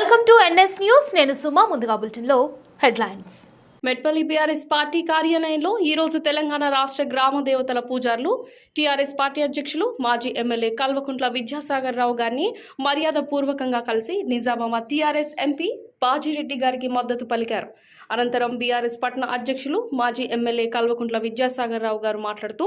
Welcome to NS news నేను సుమా ముందుగా బులెటిన్లో హెడ్లైన్స్. మెట్పల్లి బీఆర్ఎస్ పార్టీ కార్యాలయంలో ఈ రోజు తెలంగాణ రాష్ట్ర గ్రామ దేవతల పూజారులు టీఆర్ఎస్ పార్టీ అధ్యక్షులు మాజీ ఎమ్మెల్యే కల్వకుంట్ల విద్యాసాగర్ రావు గారిని మర్యాదపూర్వకంగా కలిసి నిజామాబాద్ టీఆర్ఎస్ ఎంపీ పాజిరెడ్డి గారికి మద్దతు పలికారు. అనంతరం బీఆర్ఎస్ పట్టణ అధ్యక్షులు మాజీ ఎమ్మెల్యే కల్వకుంట్ల విద్యాసాగర్ రావు గారు మాట్లాడుతూ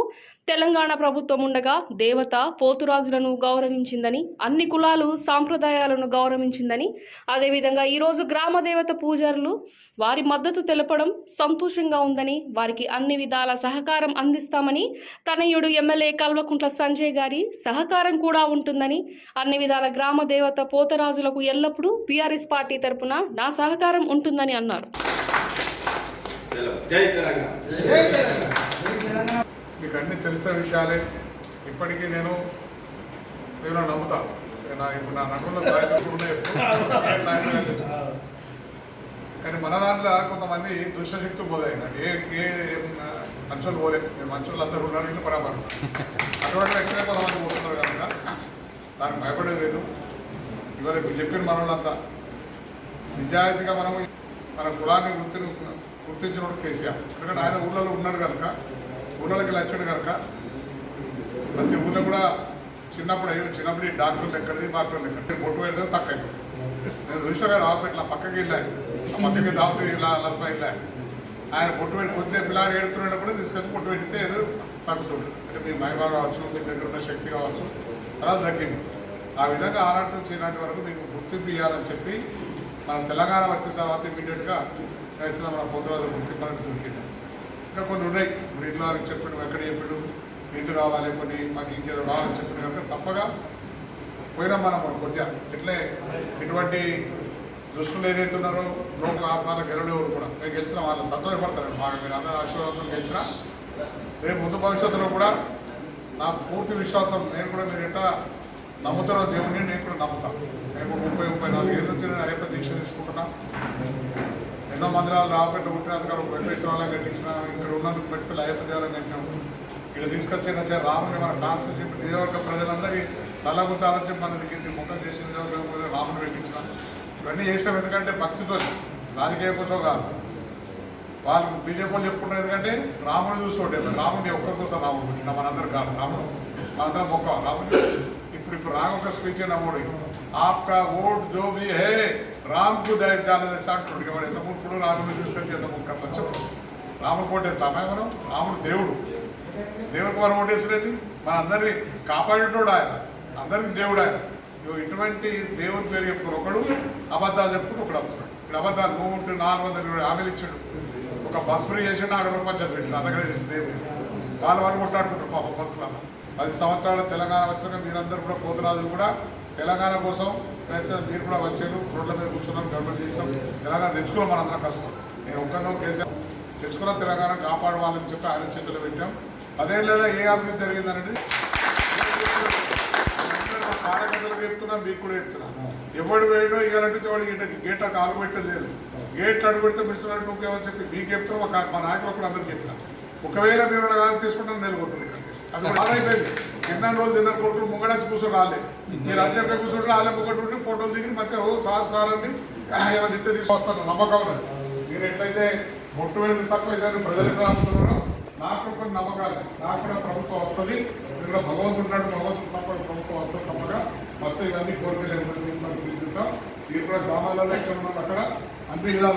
తెలంగాణ ప్రభుత్వం ఉండగా దేవత పోతురాజులను గౌరవించిందని అన్ని కులాలు సాంప్రదాయాలను గౌరవించిందని అదేవిధంగా ఈరోజు గ్రామ దేవత పూజారులు వారి మద్దతు తెలపడం సంతోషంగా ఉందని వారికి అన్ని విధాల సహకారం అందిస్తామని తనయుడు ఎమ్మెల్యే కల్వకుంట్ల సంజయ్ గారి సహకారం కూడా ఉంటుందని అన్ని విధాల గ్రామ దేవత పోతరాజులకు ఎల్లప్పుడూ బీఆర్ఎస్ పార్టీ తరపున నా సహకారం ఉంటుందని అన్నారు. మీకు అన్ని తెలిసిన విషయాలే. ఇప్పటికీ నేను నేను నమ్ముతా. నా ఇప్పుడు నా ఉన్నాయి కానీ మన దాంట్లో కొంతమంది దుష్టశక్తులు పోదాయినండి ఏ ఏ మంచోళ్ళు పోలేదు మీరు మంచోళ్ళు అందరూ ఉన్నారు ఇల్లు బరాబర్ అటువంటి వ్యక్తులే కొంతమంది పోతున్నారు కనుక దానికి భయపడేది లేదు. ఇవాళ ఇప్పుడు చెప్పిన మనోళ్ళంతా నిజాయితీగా మనం మన కులాన్ని గుర్తు గుర్తించినప్పుడు కేసీఆర్. ఎందుకంటే ఆయన ఊళ్ళలో ఉన్నాడు కనుక ఊళ్ళోకి వచ్చాడు కనుక ప్రతి ఊళ్ళో కూడా చిన్నప్పుడు అయ్యో చిన్నప్పుడు ఈ డాక్టర్లు ఎక్కడిది డాక్టర్లు ఎక్కడ బొట్టు వేయడం తక్కువ అయిపోయింది. నేను చూసిన గారు ఆపేట్ల పక్కకి వెళ్ళాను ఆ పక్కకి దావుతూ ఇలా లస్మా వెళ్ళాను ఆయన బొట్టు పెట్టి కొద్దిగా పిల్లాడు ఏడుతున్నప్పుడు తీసుకొచ్చి బొట్టు పెట్టితే ఏదో తగ్గుతుంది. అంటే మీ మహిమ కావచ్చు మీ దగ్గర ఉన్న శక్తి కావచ్చు అలా తగ్గింది. ఆ విధంగా ఆనాటి నుంచి ఈనాటి వరకు మీకు గుర్తింపు ఇవ్వాలని చెప్పి మన తెలంగాణ వచ్చిన తర్వాత ఇమీడియట్గా వచ్చిన మన పొద్దురాజు ముఖ్యమంత్రి దొరికింది ఇంకా కొన్ని ఉన్నాయి. ఇప్పుడు ఇల్లు వాళ్ళకి చెప్పడం ఎక్కడ చెప్పాడు ఇంటి రావాలి కొన్ని మాకు ఇంకేదో రావాలని చెప్పిన కనుక తప్పగా పోయినా మనం కొద్దిగా ఇట్లే ఎటువంటి దృష్టిలో ఏదైతే ఉన్నారో లోక ఆసాల గెలడేవారు కూడా. నేను గెలిచిన వాళ్ళు సంతోషపడతారు బాగా మీరు అందరూ ఆశీర్వాదం గెలిచిన రేపు ముందు భవిష్యత్తులో కూడా నా పూర్తి విశ్వాసం నేను కూడా మీరు ఎట్లా నమ్ముతారో దేవుని నేను కూడా నమ్ముతాను నేను ముప్పై ముప్పై నాలుగు ఏళ్ళ నుంచి నేను అయ్యప్ప దీక్ష తీసుకుంటున్నా ఎన్నో మందిరాలు రాబట్టి పుట్టినందుకు అక్కడ వెంకటేశ్వరాలయం కట్టించిన ఇక్కడ ఉన్నందుకు పెట్టుకుని అయ్యప్ప కట్టినాం. ఇక్కడ తీసుకొచ్చిన రాముని మన కాన్స్టిట్యూషన్ నియోజకవర్గ ప్రజలందరికీ సలహుతాలని చెప్పి మన దగ్గర ముఖం చేసి నియోజకవర్గం రాముని పెట్టించిన ఇవన్నీ చేసాం ఎందుకంటే భక్తితో రాజకీయ కోసం కాదు. వాళ్ళు బీజేపీ వాళ్ళు చెప్పుకుంటారు ఎందుకంటే రాముడు చూసుకోండి రాముడి ఒక్కరి కోసం రాముడు పుట్టిన మనందరూ కాదు రాముడు మనందరం మొక్క రాముడు ఇప్పుడు ఇప్పుడు రాగొక్క ఒక స్పీచ్ నమ్ముడు ఆప్కా ఓట్ జో భీ హే రామ్కు దయ జానది అంటున్నాడు కాబట్టి ఎంత ముప్పుడు రాముడిని తీసుకొచ్చి ఎంత ముక్క అట్లా రాముడు కోటేస్తామే మనం రాముడు దేవుడు దేవుడికి మనం ఓటేసినది మన అందరినీ కాపాడేటోడు ఆయన అందరికి దేవుడు ఆయన ఇటువంటి దేవుని పేరు చెప్పుకుని ఒకడు అబద్ధాలు చెప్పుకుని ఒకడు వస్తున్నాడు ఇక్కడ అబద్ధాలు నువ్వు ఉంటే నాలుగు వందల ఇరవై హామీలు ఇచ్చాడు ఒక బస్ ఫ్రీ చేసి నాలుగు రూపాయలు పంచాయతీ పెట్టింది అందరికీ తెలిసి దేవుడు వాళ్ళు వాళ్ళు కొట్టాడుకుంటారు పాప బస్సులలో పది సంవత్సరాలు తెలంగాణ వచ్చినాక మీరందరూ కూడా పోతురాజులు కూడా తెలంగాణ కోసం ప్రయత్నం మీరు కూడా వచ్చారు. రోడ్ల మీద కూర్చున్నాం గవర్నమెంట్ చేసాం తెలంగాణ తెచ్చుకోవడం మనందరం కష్టం. నేను ఒక్కరినో కేసీఆర్ తెచ్చుకున్న తెలంగాణ కాపాడవాలని చెప్పి ఆయన చేతులు పెట్టాం. పదేళ్ళలో ఏ అభివృద్ధి జరిగిందనేది కార్యకర్తలకు చెప్తున్నా మీకు కూడా చెప్తున్నా. ఎవడు వేయడో ఇవ్వాలంటే వాడు గేట గేట్ కాలు పెట్టలేదు గేట్ అడుగు పెడితే మిడిసినట్టు నువ్వేమని చెప్పి మీకు చెప్తున్నా మా మా నాయకులకు కూడా అందరికి చెప్తాను ఒకవేళ మీరు కాదు తీసుకుంటే నిలబడుతుంది అది బాగా అయిపోయింది కింద రోజులు తిన్న కొట్టు ముంగడచ్చి కూర్చొని రాలే. మీరు అద్దెక్క కూర్చొని రాలే ఒకటి ఫోటోలు దిగి మంచిగా ఓ సార్ సార్ అండి ఏమైనా ఇస్తే తీసుకొస్తాను నమ్మకం ఉన్నది. మీరు ఎట్లయితే బొట్టు వెళ్ళి తక్కువ ఇదని ప్రజలకు రాస్తున్నారో నాకు కొన్ని నమ్మకాలు నాకు కూడా ప్రభుత్వం వస్తుంది. మీరు భగవంతుడు ఉన్నాడు భగవంతుడు తప్ప ప్రభుత్వం వస్తుంది తప్పగా వస్తే ఇవన్నీ కోరికలు ఏమైనా తీసుకుంటాం మీరు కూడా గ్రామాలలో ఎక్కడ ఉన్నారు అక్కడ? అన్ని విధాలు